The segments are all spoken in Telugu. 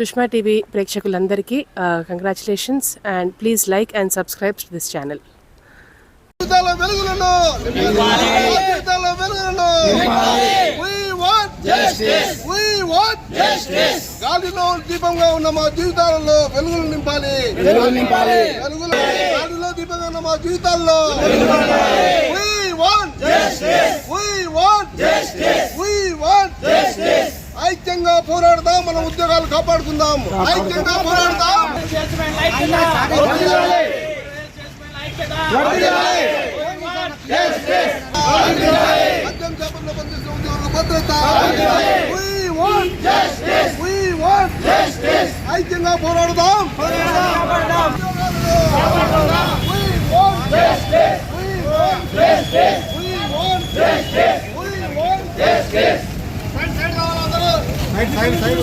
సుష్మా టీవీ ప్రేక్షకులందరికీ congratulations and please like and subscribe to this channel. గాలిలో దీపంగా ఉన్న మా జీవితాలలో వెలుగులు నింపాలి. వెలుగులు నింపాలి. వెలుగులు గాలిలో దీపంగా ఉన్న మా జీవితాల్లో. We want justice. We want justice. ఐక్యంగా పోరాడదాం మన ఉద్యోగాలు కాపాడుకుందాం. ఐక్యంగా పోరాడదాం. మద్యం చేపల్లో పనిచేసే ఉద్యోగుల భద్రత. ఐక్యంగా పోరాడదాం. We want justice. We want justice. We want justice. We want justice. Side, side కావాలి అందరూ.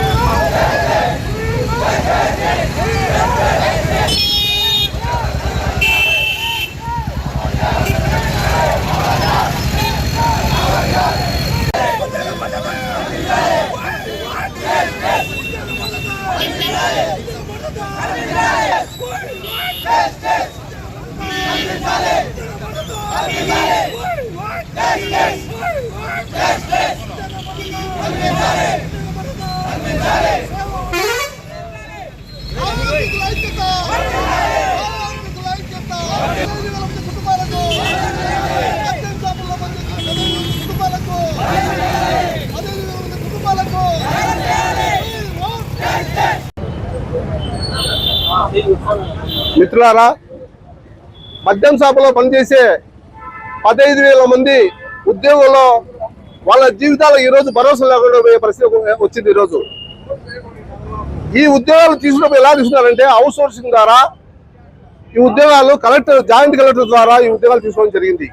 లేవనెత్తాం. కార్మికుల ఐక్యత! కార్మికుల ఐక్యత! అదేవిధంగా మంది కుటుంబాలకు మద్యం షాపుల్లో పనిచేస్తున్న పదిహేను కుటుంబాలకు అదేవిధంగా మంది కుటుంబాలకు మిత్రులారా మద్యం షాపులో పనిచేసే పదహైదు వేల మంది ఉద్యోగుల్లో వాళ్ళ జీవితాలు ఈ రోజు భరోసా లేకుండా పోయే పరిస్థితి వచ్చింది ఈరోజు. ఈ ఉద్యోగాలు తీసుకున్నప్పుడు ఎలా తీసుకున్నారంటే అవుట్ సోర్సింగ్ ద్వారా ఈ ఉద్యోగాలు కలెక్టర్ జాయింట్ కలెక్టర్ ద్వారా ఈ ఉద్యోగాలు తీసుకోవడం జరిగింది.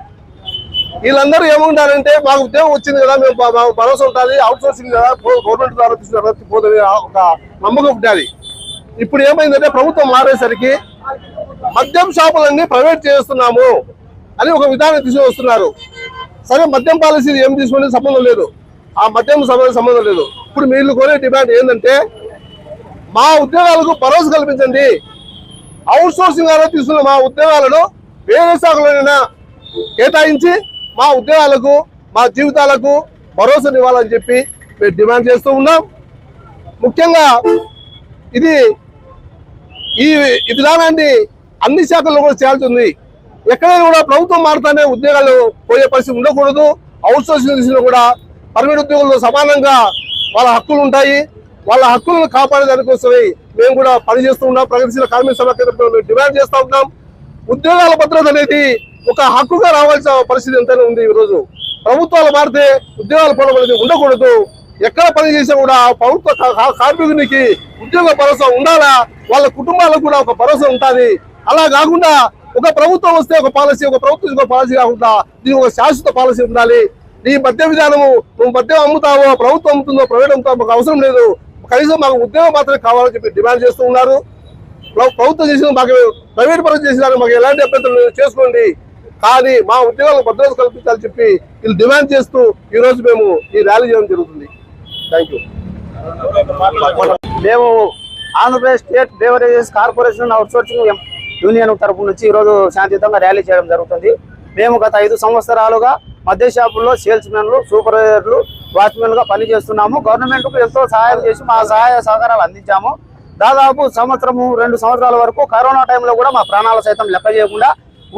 వీళ్ళందరూ ఏముంటారంటే మాకు ఉద్యోగం వచ్చింది కదా మేము మాకు భరోసా ఉంటుంది అవుట్ సోర్సింగ్ కదా గవర్నమెంట్ ద్వారా తీసుకున్న పోతుంది ఒక నమ్మకం ఉంటుంది ఇప్పుడు ఏమైందంటే ప్రభుత్వం మారేసరికి మద్యం షాపులన్నీ ప్రైవేట్ చేస్తున్నాము అని ఒక విధానం తీసుకొస్తున్నారు. సరే మద్యం పాలసీలు ఏం తీసుకునే సంబంధం లేదు. ఆ మద్యం సంబంధం సంబంధం లేదు. ఇప్పుడు మీరు కోరే డిమాండ్ ఏంటంటే మా ఉద్యోగాలకు భరోసా కల్పించండి. అవుట్ సోర్సింగ్ ద్వారా తీసుకున్న మా ఉద్యోగాలను వేరే శాఖలోనైనా కేటాయించి మా ఉద్యోగాలకు మా జీవితాలకు భరోసానివ్వాలని చెప్పి మేము డిమాండ్ చేస్తూ ఉన్నాం. ముఖ్యంగా ఇది ఈ ఈ విధానాన్ని అన్ని శాఖల్లో కూడా చేయాల్సింది ఎక్కడైనా కూడా ప్రభుత్వం మారుతానే ఉద్యోగాలు పోయే పరిస్థితి ఉండకూడదు. అవుట్ సోర్సింగ్ కూడా పర్మిట్ ఉద్యోగులతో సమానంగా వాళ్ళ హక్కులు ఉంటాయి. వాళ్ళ హక్కులను కాపాడేదానికి మేము కూడా పనిచేస్తూ ఉన్నాం. ప్రగతిశీల కార్మిక సభ కేంద్రంలో డిమాండ్ చేస్తూ ఉన్నాం. ఉద్యోగాల భద్రత అనేది ఒక హక్కుగా రావాల్సిన పరిస్థితి ఎంతైనా ఉంది ఈరోజు. ప్రభుత్వాలు మారితే ఉద్యోగాల పోవడం అనేది ఉండకూడదు. ఎక్కడ పని చేసినా కూడా ప్రభుత్వ కా- కార్మికునికి ఉద్యోగ భరోసా ఉండాలా? వాళ్ళ కుటుంబాలకు కూడా ఒక భరోసా ఉంటుంది అలా కాకుండా ఒక ప్రభుత్వం వస్తే ఒక పాలసీ ఒక ప్రభుత్వం ఒక పాలసీ కాకుండా దీనికి ఒక శాశ్వత పాలసీ ఉండాలి. నీ మద్య విధానము నువ్వు మద్యం అమ్ముతావో ప్రభుత్వం అమ్ముతుందో ప్రైవేట్ అమ్ముతావు మాకు అవసరం లేదు. కనీసం మాకు ఉద్యోగం మాత్రమే కావాలని చెప్పి డిమాండ్ చేస్తూ ఉన్నారు. ప్రభుత్వం చేసిన మాకు ప్రైవేట్ పరం చేసిన మాకు ఎలాంటి అభ్యంతరం చేసుకోండి. కానీ మా ఉద్యోగాలకు భద్రత కల్పించాలని చెప్పి వీళ్ళు డిమాండ్ చేస్తూ ఈ రోజు మేము ఈ ర్యాలీ చేయడం జరుగుతుంది. Thank you. మేము Andhra Pradesh state beverages corporation outsourcing union తరపు నుంచి ఈరోజు శాంతియుతంగా ర్యాలీ చేయడం జరుగుతుంది. మేము గత ఐదు సంవత్సరాలుగా మద్య షాపుల్లో సేల్స్ మెన్లు సూపర్వైజర్లు వాచ్మెన్లుగా పనిచేస్తున్నాము. గవర్నమెంట్కు ఎంతో సహాయం చేసి మా సహాయ సహకారాలు అందించాము. దాదాపు సంవత్సరము రెండు సంవత్సరాల వరకు కరోనా టైంలో కూడా మా ప్రాణాలు సైతం లెక్క చేయకుండా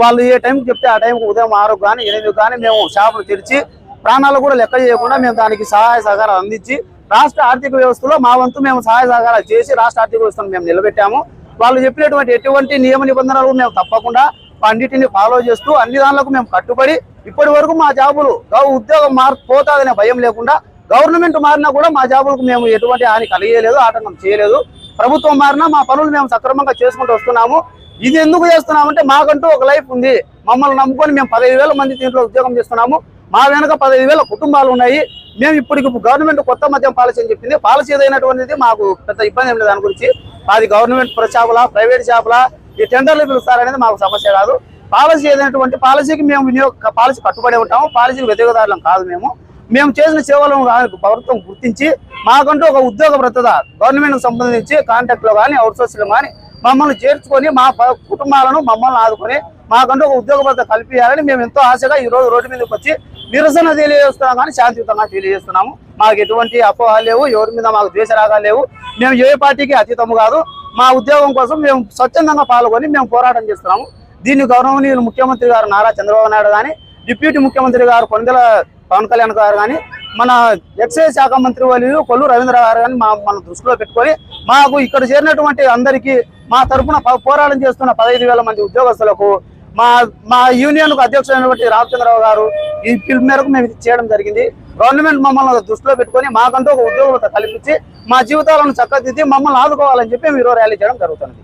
వాళ్ళు ఏ టైంకి చెప్తే ఆ టైంకి ఉదయం ఆరు కానీ ఎనిమిది కానీ మేము షాపులు తెరిచి ప్రాణాలు కూడా లెక్క చేయకుండా మేము దానికి సహాయ సహకారాలు అందించి రాష్ట్ర ఆర్థిక వ్యవస్థలో మా వంతు మేము సహాయ సహకారాలు చేసి రాష్ట్ర ఆర్థిక వ్యవస్థను మేము నిలబెట్టాము. వాళ్ళు చెప్పినటువంటి ఎటువంటి నియమ నిబంధనలు మేము తప్పకుండా అన్నిటిని ఫాలో చేస్తూ అన్ని దానిలకు మేము కట్టుబడి ఇప్పటి వరకు మా జాబులు ఉద్యోగం మార్ పోతాదనే భయం లేకుండా గవర్నమెంట్ మారినా కూడా మా జాబులకు మేము ఎటువంటి హాని కలిగేయలేదు ఆటంకం చేయలేదు. ప్రభుత్వం మారినా మా పనులు మేము సక్రమంగా చేసుకుంటూ వస్తున్నాము. ఇది ఎందుకు చేస్తున్నామంటే మాకంటూ ఒక లైఫ్ ఉంది. మమ్మల్ని నమ్ముకొని మేము పదహైదు వేల మంది దీంట్లో ఉద్యోగం చేస్తున్నాము. మా వెనక పదహైదు వేల కుటుంబాలు ఉన్నాయి. మేము ఇప్పటికి గవర్నమెంట్ కొత్త మద్యం పాలసీ అని చెప్పింది. పాలసీ ఏదైనటువంటిది మాకు పెద్ద ఇబ్బంది ఏం లేదు దాని గురించి. అది గవర్నమెంట్ షాపులా ప్రైవేట్ షాపులా. ఈ టెండర్లు పిలుస్తారనేది మాకు సమస్య రాదు. పాలసీ ఏదైనటువంటి పాలసీకి మేము వినియోగ పాలసీ కట్టుబడి ఉంటాము. పాలసీకి వ్యతిరేకదారులం కాదు మేము. మేము చేసిన సేవలను ప్రభుత్వం గుర్తించి మాకంటూ ఒక ఉద్యోగ భద్రత గవర్నమెంట్కి సంబంధించి కాంటాక్ట్లో కానీ అవుట్సోర్స్లో కానీ మమ్మల్ని చేర్చుకొని మా ప- కుటుంబాలను మమ్మల్ని ఆదుకొని మాకంటూ ఒక ఉద్యోగ భద్రత కల్పించాలని మేము ఎంతో ఆశగా ఈ రోజు రోడ్డు మీదకి వచ్చి నిరసన తెలియజేస్తున్నాం కానీ శాంతియుతంగా తెలియజేస్తున్నాము. మాకు ఎటువంటి అపోహలు లేవు ఎవరి మీద మాకు ద్వేషరాగాలు లేవు. మేము ఏ పార్టీకి అతీతము కాదు. మా ఉద్యోగం కోసం మేము స్వచ్ఛందంగా పాల్గొని మేము పోరాటం చేస్తున్నాము. దీన్ని గౌరవనీయులు ముఖ్యమంత్రి గారు నారా చంద్రబాబు నాయుడు కానీ డిప్యూటీ ముఖ్యమంత్రి గారు కొనిదెల పవన్ కళ్యాణ్ గారు కానీ మన ఎక్సైజ్ శాఖ మంత్రి వాళ్ళు కొల్లు రవీంద్ర గారు కానీ మా మన దృష్టిలో పెట్టుకొని మాకు ఇక్కడ చేరినటువంటి అందరికీ మా తరపున ప- పోరాటం చేస్తున్న పదహైదు వేల మంది ఉద్యోగస్తులకు మా మా యూనియన్కు అధ్యక్షుడైనటువంటి రామచంద్రరావు గారు ఈ పిలుపు మేరకు మేము ఇది చేయడం జరిగింది. గవర్నమెంట్ మమ్మల్ని దృష్టిలో పెట్టుకొని మాకంటూ ఒక ఉద్యోగులతో కల్పించి మా జీవితాలను చక్కదిద్ది మమ్మల్ని ఆదుకోవాలని చెప్పి మీరు ర్యాలీ చేయడం జరుగుతుంది